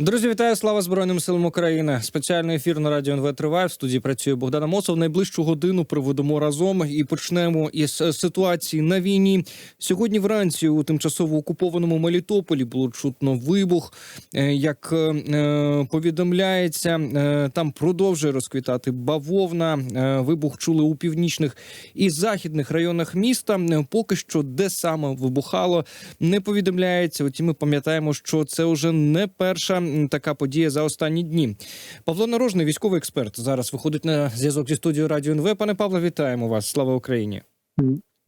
Друзі, вітаю! Слава Збройним силам України. Спеціальний ефір на радіо НВ триває. В студії працює Богдана Моцов. Найближчу годину проведемо разом і почнемо із е, ситуації на війні. Сьогодні вранці у тимчасово окупованому Мелітополі було чутно вибух. Е, Як е, повідомляється, там продовжує розквітати бавовна. Вибух чули у північних і західних районах міста. Поки що де саме вибухало, не повідомляється. Утім, ми пам'ятаємо, що це вже не перша така подія за останні дні. Павло Нарожний, військовий експерт, зараз виходить на зв'язок зі студією Радіо НВ. Пане Павло, вітаємо вас. Слава Україні.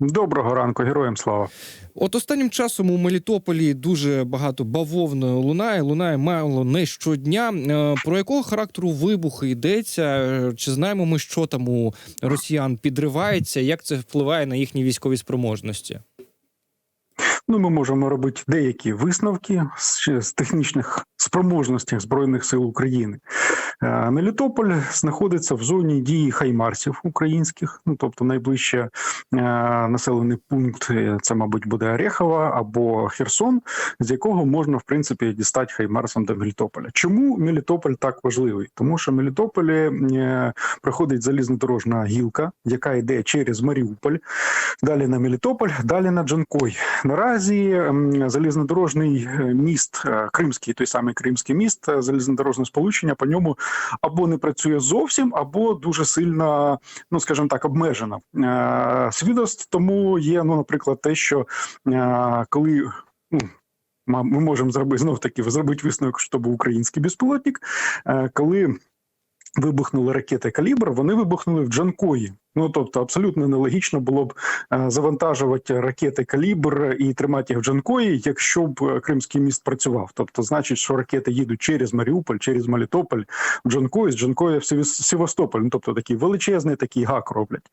Доброго ранку, героям слава. От останнім часом у Мелітополі дуже багато бавовної лунає. Лунає мало не щодня. Е, Про якого характеру вибухи йдеться? Чи знаємо ми, що там у росіян підривається? Як це впливає на їхні військові спроможності? Ну, ми можемо робити деякі висновки з, з технічних спроможностей збройних сил України. Е, Мелітополь знаходиться в зоні дії хаймарсів українських. Ну тобто, найближче е, населений пункт е, це, мабуть, буде Орехова або Херсон, з якого можна в принципі дістати хаймарсом до Мелітополя. Чому Мелітополь так важливий? Тому що Мелітополі проходить залізнодорожна гілка, яка йде через Маріуполь, далі на Мелітополь, далі на Джанкой. Наразі залізнодорожний міст, Кримський, той самий Кримський міст, е, залізнодорожне сполучення по ньому або не працює зовсім, або дуже сильно, ну скажімо так, обмежено. Е, Свідоцтв тому є, ну, наприклад, те, що е, коли. Ну, ми можемо зробити знов таки зробити висновок, що був український безпілотник. Коли вибухнули ракети Калібр, вони вибухнули в Джанкої. Ну тобто, абсолютно нелогічно було б е, завантажувати ракети Калібр і тримати їх в Джанкої, якщо б е, Кримський міст працював. Тобто, значить, що ракети їдуть через Маріуполь, через Мелітополь, в Джанкої, з Джанкої в Севастополь. Ну тобто такий величезний такий гак роблять.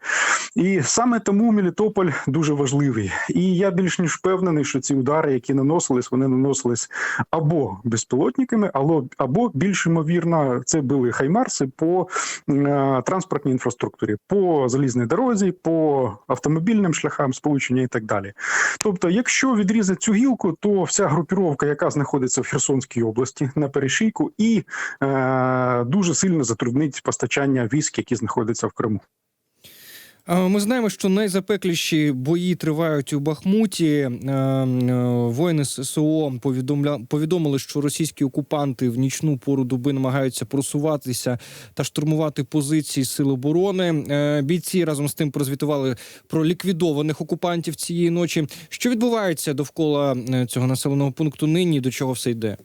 І саме тому Мелітополь дуже важливий. І я більш ніж впевнений, що ці удари, які наносились, вони наносились або безпілотниками, або, або більш ймовірно, це були хаймарси по е, транспортній інфраструктурі, по залізній дорозі, по автомобільним шляхам сполучення і так далі. Тобто, якщо відрізати цю гілку, то вся групіровка, яка знаходиться в Херсонській області на перешийку, і е, дуже сильно затруднить постачання військ, які знаходяться в Криму. Ми знаємо, що найзапекліші бої тривають у Бахмуті. Е, е, Воїни ССО повідомили, що російські окупанти в нічну пору доби намагаються просуватися та штурмувати позиції сил оборони. Е, Бійці разом з тим прозвітували про ліквідованих окупантів цієї ночі. Що відбувається довкола цього населеного пункту нині? До чого все йде?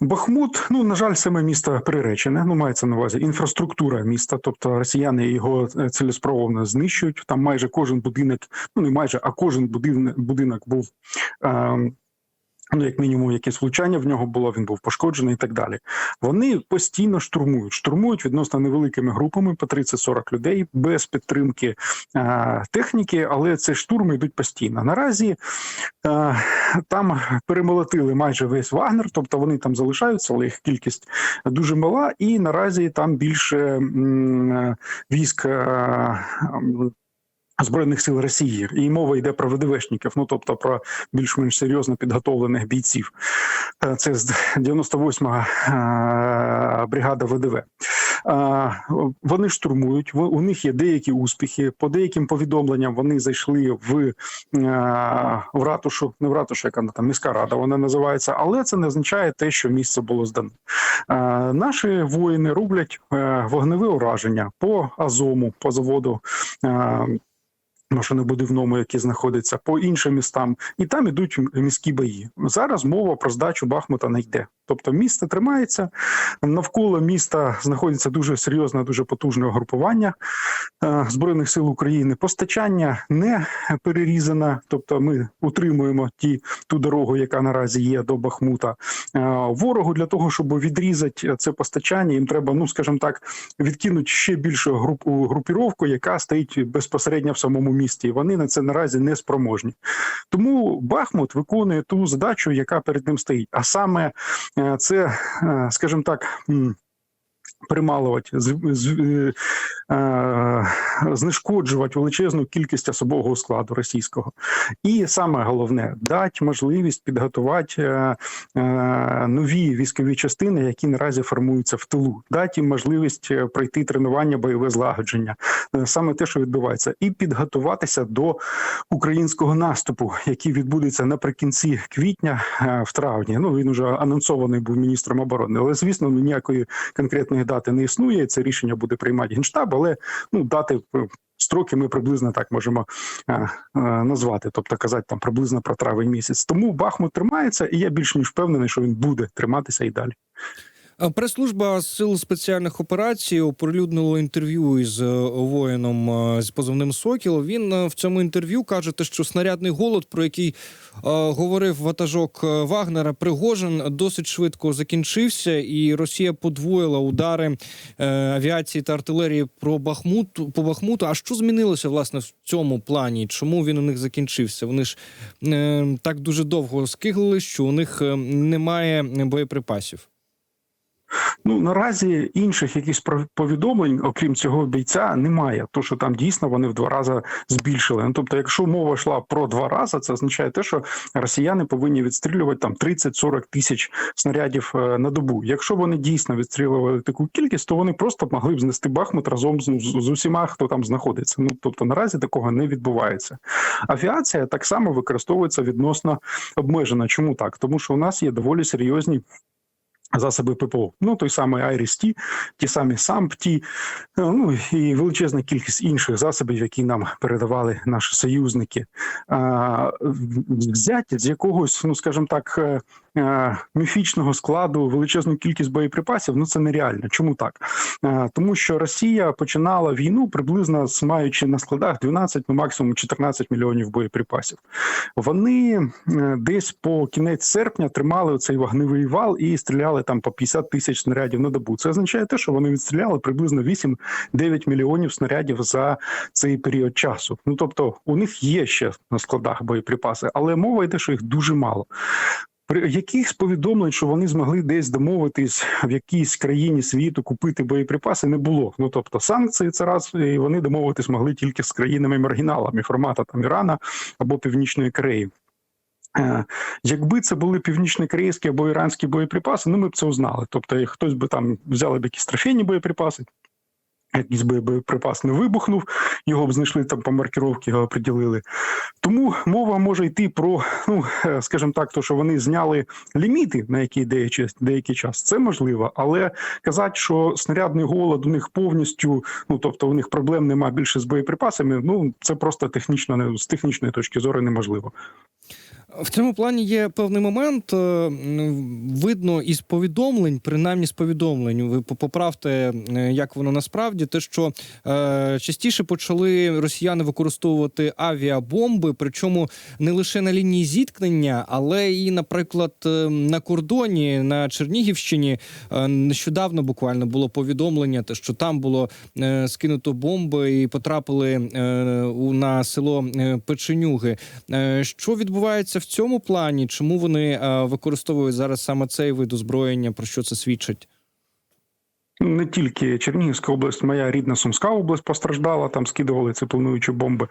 Бахмут, ну на жаль, саме місто приречене. Ну мається на увазі інфраструктура міста. Тобто росіяни його е, знищують. Там майже кожен будинок, ну не майже, а кожен будинок, будинок був. Е, Ну, як мінімум, якесь влучання в нього було, він був пошкоджений і так далі. Вони постійно штурмують, штурмують відносно невеликими групами по 30-40 людей без підтримки е, техніки, але ці штурми йдуть постійно. Наразі е, там перемолотили майже весь Вагнер, тобто вони там залишаються, але їх кількість дуже мала, і наразі там більше м, е, військ. е, м, Збройних сил Росії і мова йде про ВДВшників, ну тобто про більш-менш серйозно підготовлених бійців. Е, Це з 98-га е, бригада ВДВ. Е, Вони штурмують. У них є деякі успіхи. По деяким повідомленням вони зайшли в, в ратушу, не в ратушу, яка там міська рада, вона називається, але це не означає те, що місце було здане. Наші воїни роблять вогневе ураження по Азому, по заводу. Машинобудівному, які знаходяться по іншим містам, і там ідуть міські бої. Зараз мова про здачу Бахмута не йде. Тобто місто тримається навколо міста знаходиться дуже серйозне, дуже потужне угрупування е, збройних сил України. Постачання не перерізане, тобто ми утримуємо ті ту дорогу, яка наразі є до Бахмута. Е, Ворогу для того, щоб відрізати це постачання, їм треба, ну скажімо так, відкинути ще більшу групу групіровку, яка стоїть безпосередньо в самому місті. І вони на це наразі не спроможні. Тому Бахмут виконує ту задачу, яка перед ним стоїть. А саме е, це, е, скажімо так. Прималувати, з, з, е, е, знешкоджувати величезну кількість особового складу російського, і саме головне дати можливість підготувати е, е, нові військові частини, які наразі формуються в тилу, дати їм можливість е, пройти тренування, бойове злагодження, Е, саме те, що відбувається, і підготуватися до українського наступу, який відбудеться наприкінці квітня, е, в травні. Ну він уже анонсований був міністром оборони, але звісно, ніякої конкретної дати не існує. Це рішення буде приймати генштаб, але ну дати. е, Строки ми приблизно так можемо е, е, назвати, тобто казати там приблизно про травень місяць. Тому Бахмут тримається, і я більш ніж впевнений, що він буде триматися і далі. Прес-служба сил спеціальних операцій оприлюднила інтерв'ю із е, воїном е, з позивним Сокіл. Він е, в цьому інтерв'ю каже, що снарядний голод, про який говорив ватажок Вагнера, Пригожин досить швидко закінчився, і Росія подвоїла удари авіації та артилерії про Бахмут по Бахмуту. А що змінилося власне в цьому плані? Чому він у них закінчився? Вони ж так дуже довго скиглили, що у них немає боєприпасів. Ну наразі інших якихось повідомлень, окрім цього бійця, немає. То що там дійсно вони в два рази збільшили. Ну тобто, якщо мова йшла про два рази, це означає те, що росіяни повинні відстрілювати там 30-40 тисяч снарядів е, на добу. Якщо вони дійсно відстрілювали таку кількість, то вони просто могли б знести Бахмут разом з, з усіма, хто там знаходиться. Ну тобто наразі такого не відбувається. Авіація так само використовується відносно обмежена. Чому так? Тому що у нас є доволі серйозні засоби ППО. Ну, той самий Айріс-Ті, ті самі САМП-Ті, ну і величезна кількість інших засобів, які нам передавали наші союзники. А, взяти з якогось, ну скажімо так, е, міфічного складу величезну кількість боєприпасів, ну це нереально. Чому так? Е, Тому що Росія починала війну приблизно з маючи на складах 12, ну максимум 14 мільйонів боєприпасів. Вони е, десь по кінець серпня тримали оцей вогневий вал і стріляли там по 50 тисяч снарядів на добу. Це означає те, що вони відстріляли приблизно 8-9 мільйонів снарядів за цей період часу. Ну тобто, у них є ще на складах боєприпаси, але мова йде, що їх дуже мало. При якихось повідомлень, що вони змогли десь домовитись в якійсь країні світу купити боєприпаси, не було. Ну тобто санкції це раз, і вони домовитись могли тільки з країнами-маргіналами формату там Ірана або Північної Кореї. Е, Якби це були північно-корейські або іранські боєприпаси, ну ми б це узнали. Тобто, хтось би там взяли б якісь трофейні боєприпаси, якийсь боєприпас не вибухнув, його б знайшли там по маркіровці, його приділили. Тому мова може йти про, ну е, скажімо так, то що вони зняли ліміти на який деякий, деякий час. Це можливо, але казати, що снарядний голод у них повністю, ну тобто у них проблем немає більше з боєприпасами. Ну це просто технічно не з технічної точки зору неможливо. В цьому плані є певний момент. е, Видно із повідомлень, принаймні з повідомлень. Ви поправте, е, як воно насправді, те, що е, частіше почали росіяни використовувати авіабомби, причому не лише на лінії зіткнення, але і, наприклад, е, на кордоні на Чернігівщині нещодавно буквально було повідомлення, те, що там було е, скинуто бомби і потрапили е, на село Печенюги. Е, Що відбувається в цьому плані? Чому вони е, використовують зараз саме цей вид озброєння? Про що це свідчить? Не тільки Чернігівська область, моя рідна Сумська область постраждала, там скидували ці плануючі бомби.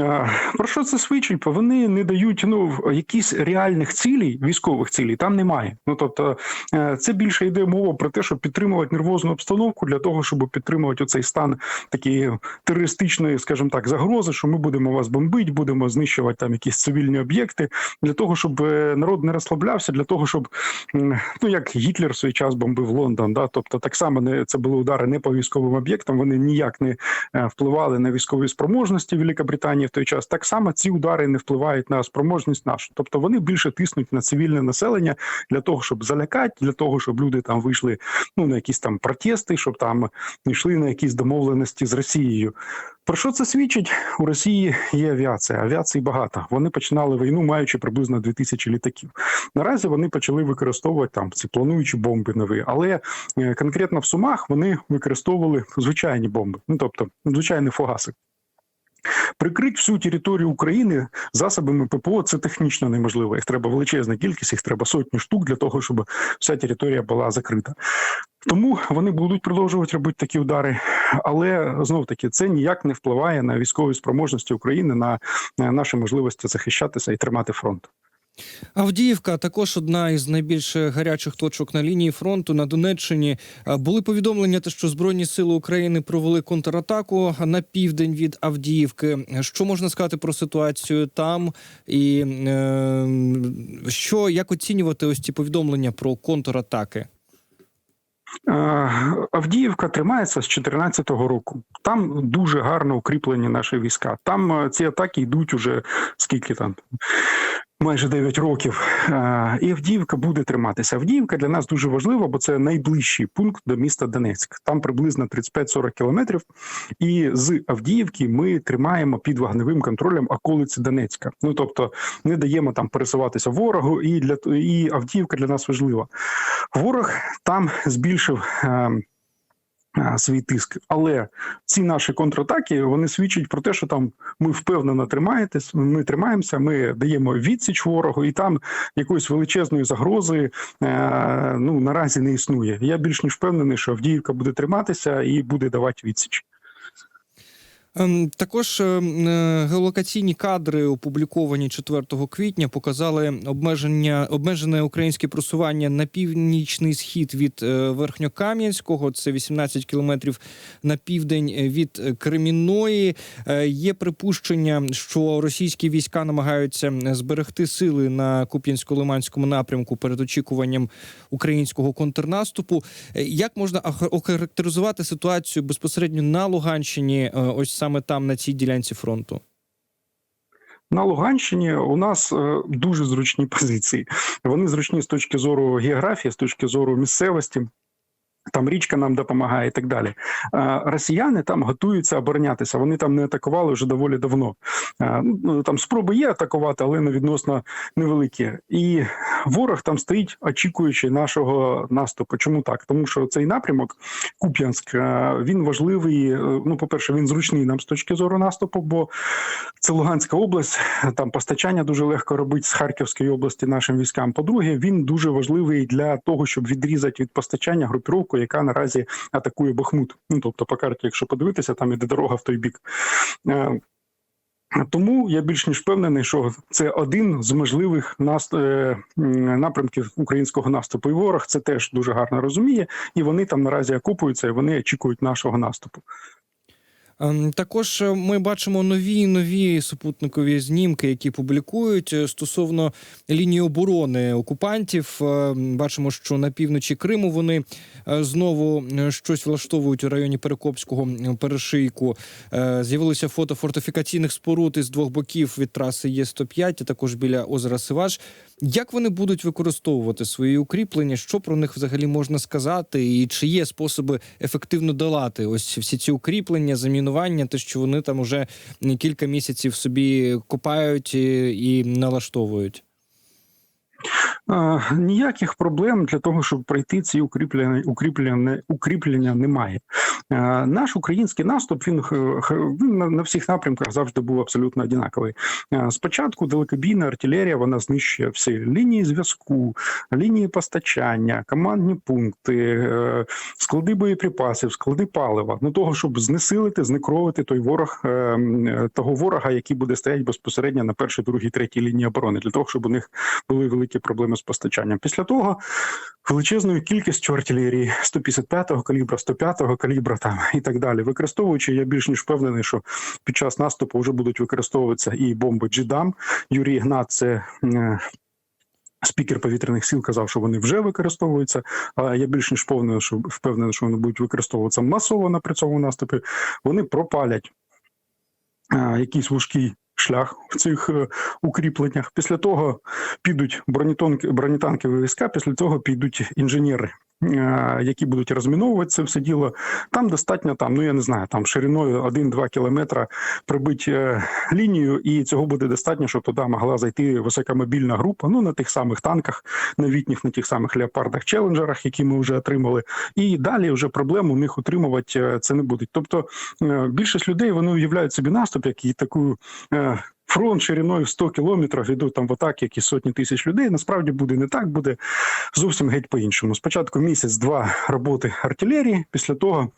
Е, Про що це свідчить? Вони не дають ну якісь реальних цілей, військових цілей там немає. Ну тобто е, це більше йде мова про те, щоб підтримувати нервозну обстановку для того, щоб підтримувати оцей стан такої терористичної, скажімо так, загрози, що ми будемо вас бомбити, будемо знищувати там якісь цивільні об'єкти, для того, щоб е, народ не розслаблявся, для того, щоб ну як Гітлер в свій час бомбив Лондон, да, тобто так само не це були удари не по військовим об'єктам. Вони ніяк не е, впливали на військові спроможності Великобританії в той час. Так само ці удари не впливають на спроможність нашу. Тобто вони більше тиснуть на цивільне населення для того, щоб залякати, для того, щоб люди там вийшли ну на якісь там протести, щоб там йшли на якісь домовленості з Росією. Про що це свідчить? У Росії є авіація. Авіації багато. Вони починали війну, маючи приблизно 2000 літаків. Наразі вони почали використовувати там ці плануючі бомби нові, але е, конкретно в Сумах вони використовували звичайні бомби, ну тобто звичайні фугаси. Прикрити всю територію України засобами ППО це технічно неможливо. Їх треба величезна кількість, їх треба сотні штук для того, щоб вся територія була закрита. Тому вони будуть продовжувати робити такі удари, але знов таки це ніяк не впливає на військові спроможності України на, на наші можливості захищатися і тримати фронт. Авдіївка також одна із найбільш гарячих точок на лінії фронту на Донеччині. Були повідомлення, що збройні сили України провели контратаку на південь від Авдіївки. Що можна сказати про ситуацію там, і е, що як оцінювати ось ці повідомлення про контратаки? Авдіївка тримається з 2014 року. Там дуже гарно укріплені наші війська. Там е, ці атаки йдуть уже скільки там. Майже 9 років, Е, і Авдіївка буде триматися. Авдіївка для нас дуже важлива, бо це найближчий пункт до міста Донецьк. Там приблизно 35-40 кілометрів. І з Авдіївки ми тримаємо під вогневим контролем околиці Донецька. Ну тобто не даємо там пересуватися ворогу, і для і Авдіївка для нас важлива. Ворог там збільшив. Свій тиск, але ці наші контратаки вони свідчать про те, що там ми впевнено тримаєтесь. Ми тримаємося, ми даємо відсіч ворогу, і там якоїсь величезної загрози е, ну наразі не існує. Я більш ніж впевнений, що Авдіївка буде триматися і буде давати відсіч. Ем, Також ем, е, геолокаційні кадри, опубліковані 4 квітня, показали обмеження обмежене українське просування на північний схід від е, Верхньокам'янського. Це 18 кілометрів на південь від е, Кремінної. Е, Є припущення, що російські війська намагаються зберегти сили на Куп'янсько-Лиманському напрямку перед очікуванням українського контрнаступу. Як можна охарактеризувати ситуацію безпосередньо на Луганщині? Ось саме там на цій ділянці фронту. На Луганщині у нас е, дуже зручні позиції. Вони зручні з точки зору географії, з точки зору місцевості. Там річка нам допомагає і так далі. Росіяни там готуються оборонятися. Вони там не атакували вже доволі давно. Ну, Там спроби є атакувати, але не відносно невеликі. І ворог там стоїть, очікуючи нашого наступу. Чому так? Тому що цей напрямок Куп'янськ він важливий. е, Ну, по-перше, він зручний нам з точки зору наступу, бо це Луганська область. Там постачання дуже легко робити з Харківської області нашим військам. По-друге, він дуже важливий для того, щоб відрізати від постачання групіровку, яка наразі атакує Бахмут. Ну тобто, по карті, якщо подивитися, там іде дорога в той бік. Е, Тому я більш ніж впевнений, що це один з можливих нас, е, напрямків українського наступу. І ворог це теж дуже гарно розуміє, і вони там наразі окупуються, і вони очікують нашого наступу. Ем, Також е, ми бачимо нові і нові супутникові знімки, які публікують е, стосовно лінії оборони окупантів. Е, Бачимо, що на півночі Криму вони знову щось влаштовують у районі Перекопського перешийку. З'явилися фото фортифікаційних споруд із двох боків від траси Є105, а також біля озера Сиваш. Як вони будуть використовувати свої укріплення? Що про них взагалі можна сказати? І чи є способи ефективно долати ось всі ці укріплення, замінування, те, що вони там уже кілька місяців собі копають і, і налаштовують? Е, Ніяких проблем для того, щоб пройти ці укріплення, укріплення, укріплення немає. Е, Наш український наступ він, х- він на, всіх напрямках завжди був абсолютно однаковий. Е, Спочатку далекобійна артилерія вона знищує всі лінії зв'язку, лінії постачання, командні пункти, е, склади боєприпасів, склади палива. Ну того, щоб знесилити, знекровити той ворог е, е, того ворога, який буде стояти безпосередньо на першій, другій, третій лінії оборони, для того, щоб у них були великі проблеми з постачанням. Після того величезною кількістю артилерії 155-го калібра, 105-го калібра там і так далі. Використовуючи, я більш ніж впевнений, що під час наступу вже будуть використовуватися і бомби Джидам. Юрій Ігнат це. е, Спікер повітряних сил казав, що вони вже використовуються. А я більш ніж впевнений, що впевнений, що вони будуть використовуватися масово на при цьому наступі. Вони пропалять а, якийсь вузький шлях в цих е, укріпленнях. Після того підуть бронетанкові війська, після цього підуть інженери. Е, які будуть розміновувати це все діло. Там достатньо там, ну я не знаю, там шириною 1-2 кілометра прибити е, лінію, і цього буде достатньо, щоб туди могла зайти високомобільна група. Ну на тих самих танках, новітніх, на тих самих леопардах, челенджерах, які ми вже отримали. І далі вже проблем у них утримувати е, це не буде. Тобто більшість людей вони уявляють собі наступ, як і таку. Фронт шириною в 100 кілометрів йдуть там в атаки, які сотні тисяч людей. Насправді буде не так, буде зовсім геть по-іншому. Спочатку місяць-два роботи артилерії, після того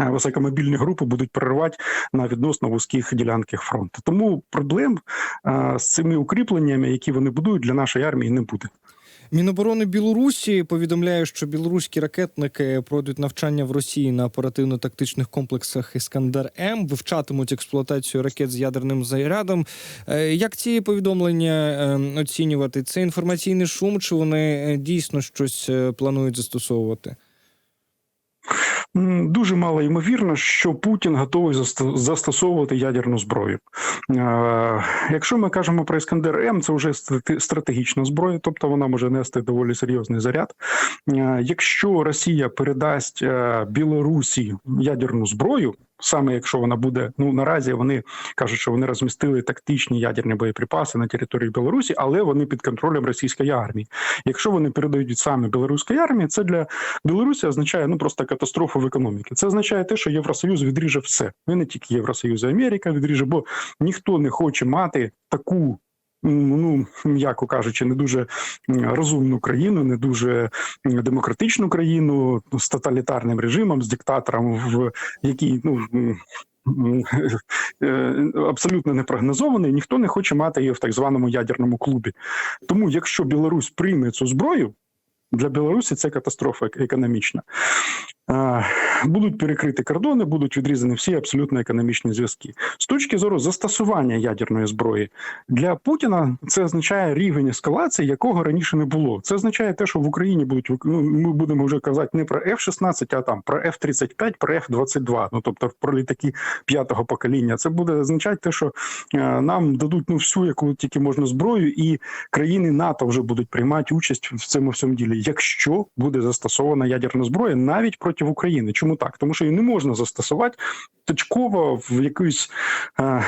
е, високомобільні групи будуть переривати на відносно вузьких ділянках фронту. Тому проблем е, з цими укріпленнями, які вони будують для нашої армії, не буде. Міноборони Білорусі повідомляє, що білоруські ракетники пройдуть навчання в Росії на оперативно-тактичних комплексах Іскандер М, вивчатимуть експлуатацію ракет з ядерним зарядом. Е, Як ці повідомлення е, оцінювати? Це інформаційний шум, чи вони е, дійсно щось планують застосовувати? Дуже мало ймовірно, що Путін готовий застосовувати ядерну зброю. Е, Якщо ми кажемо про Іскандер М, це вже страте- стратегічна зброя, тобто вона може нести доволі серйозний заряд. Е, Якщо Росія передасть е, Білорусі ядерну зброю, саме якщо вона буде, ну наразі вони кажуть, що вони розмістили тактичні ядерні боєприпаси на території Білорусі, але вони під контролем російської армії. Якщо вони передають саме білоруської армії, це для Білорусі означає ну просто катастрофу в економіці. Це означає те, що Євросоюз відріже все. І не тільки Євросоюз, а Америка відріже, бо ніхто не хоче мати таку. Ну, м'яко кажучи, не дуже розумну країну, не дуже демократичну країну з тоталітарним режимом, з диктатором, в якій ну е, абсолютно непрогнозований. Ніхто не хоче мати її в так званому ядерному клубі. Тому, якщо Білорусь прийме цю зброю, для Білорусі це катастрофа економічна. Будуть перекриті кордони, будуть відрізані всі абсолютно економічні зв'язки. З точки зору застосування ядерної зброї для Путіна це означає рівень ескалації, якого раніше не було. Це означає те, що в Україні будуть ну, ми будемо вже казати не про F-16, а там про F-35, про F-22, ну тобто про літаки п'ятого покоління. Це буде означати те, що е, нам дадуть ну всю, яку тільки можна зброю, і країни НАТО вже будуть приймати участь в цьому всьому ділі, якщо буде застосована ядерна зброя навіть проти України. Чому так? Тому що її не можна застосувати точково в якоїсь. Е,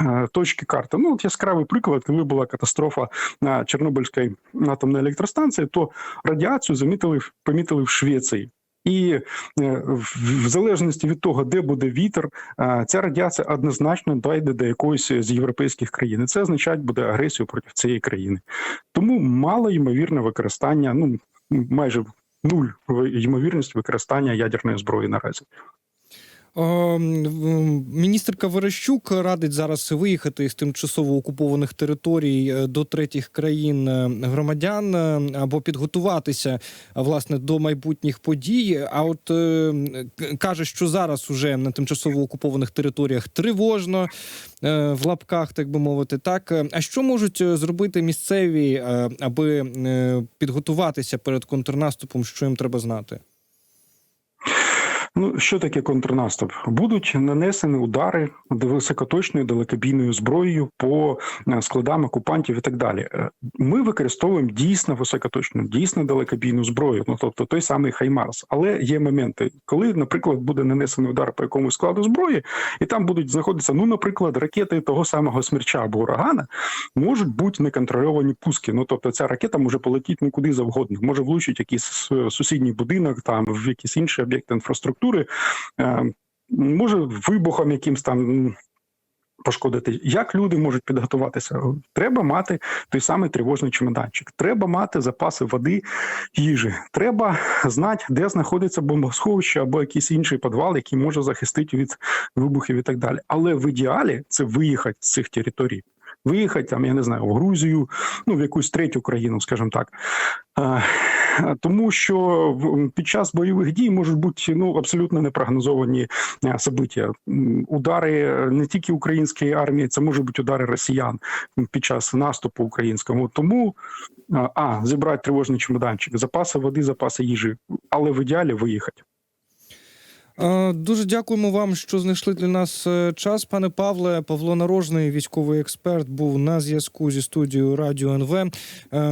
е, Точки карти. Ну, от яскравий приклад, коли була катастрофа на Чорнобильській атомній електростанції, то радіацію замітили помітили в Швеції. І е, в в залежності від того, де буде вітер, е, ця радіація однозначно дойде до якоїсь з європейських країн. І це означає буде агресію проти цієї країни. Тому мало ймовірне використання, ну майже нуль ймовірність використання ядерної зброї наразі. Е, Міністерка Верещук радить зараз виїхати з тимчасово окупованих територій е, до третіх країн е, громадян або підготуватися власне до майбутніх подій. А от каже, що зараз уже на тимчасово окупованих територіях тривожно в лапках, так би мовити, так а що можуть зробити місцеві, аби підготуватися перед контрнаступом? Що їм треба знати? Ну, що таке контрнаступ? Будуть нанесені удари високоточною далекобійною зброєю по е, складам окупантів і так далі. Е, Ми використовуємо дійсно високоточну, дійсно далекобійну зброю, ну тобто той самий Хаймарс. Але є моменти, коли, наприклад, буде нанесений удар по якомусь складу зброї, і там будуть знаходитися, ну, наприклад, ракети того самого смерча або урагана, можуть бути неконтрольовані пуски. Ну тобто, ця ракета може полетіти ну куди завгодно, може влучити якийсь е, сусідній будинок, там в якісь інші об'єкти інфраструктури, е, може вибухом якимсь там. Пошкодити, як люди можуть підготуватися? Треба мати той самий тривожний чемоданчик. Треба мати запаси води, їжі. Треба знати, де знаходиться бомбосховище або якийсь інший підвал, який може захистити від вибухів і так далі. Але в ідеалі це виїхати з цих територій. Виїхати там, я не знаю, в Грузію, ну в якусь третю країну, скажімо так. Е, Тому що під час бойових дій можуть бути ну абсолютно непрогнозовані е, события. Удари е, не тільки української армії, це можуть бути удари росіян під час наступу українського. Тому а зібрати тривожний чемоданчик, запаси води, запаси їжі, але в ідеалі виїхати. Е, Дуже дякуємо вам, що знайшли для нас е, час, пане Павле. Павло Нарожний, військовий експерт, був на зв'язку зі студією Радіо НВ. Е,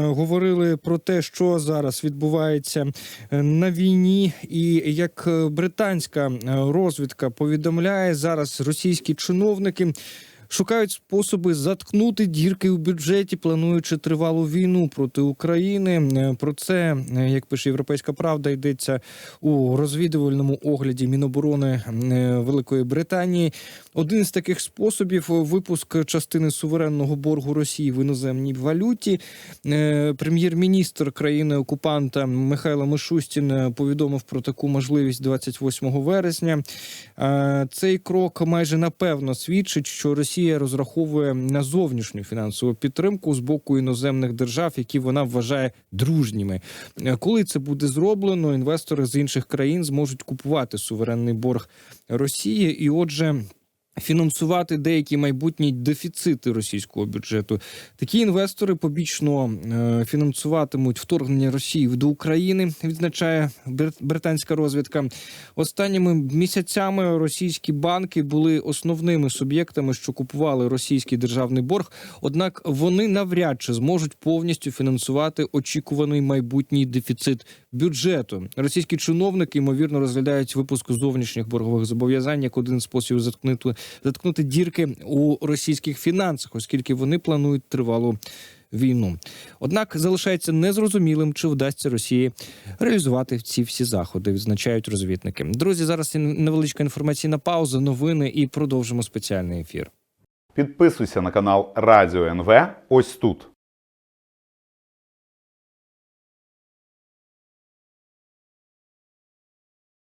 Говорили про те, що зараз відбувається на війні, і як британська розвідка повідомляє, зараз російські чиновники. Шукають способи заткнути дірки у бюджеті, плануючи тривалу війну проти України. Е, Про це, е, як пише Європейська Правда, йдеться у розвідувальному огляді Міноборони е, Великої Британії. Один з таких способів випуск частини суверенного боргу Росії в іноземній валюті. Прем'єр-міністр країни окупанта Михайло Мишустін повідомив про таку можливість 28 вересня. Цей крок майже напевно свідчить, що Росія розраховує на зовнішню фінансову підтримку з боку іноземних держав, які вона вважає дружніми. Е, Коли це буде зроблено, інвестори з інших країн зможуть купувати суверенний борг Росії, і отже. Фінансувати деякі майбутні дефіцити російського бюджету. Такі інвестори побічно е, фінансуватимуть вторгнення Росії до України, відзначає бр- британська розвідка. Останніми місяцями російські банки були основними суб'єктами, що купували російський державний борг. Однак вони навряд чи зможуть повністю фінансувати очікуваний майбутній дефіцит бюджету. Російські чиновники ймовірно розглядають випуск зовнішніх боргових зобов'язань як один з способів заткнути заткнути дірки у російських фінансах, оскільки вони планують тривалу війну. Однак залишається незрозумілим, чи вдасться Росії реалізувати ці всі заходи, відзначають розвідники. Друзі, зараз невеличка інформаційна пауза, новини і продовжимо спеціальний ефір. Підписуйся на канал Радіо НВ ось тут.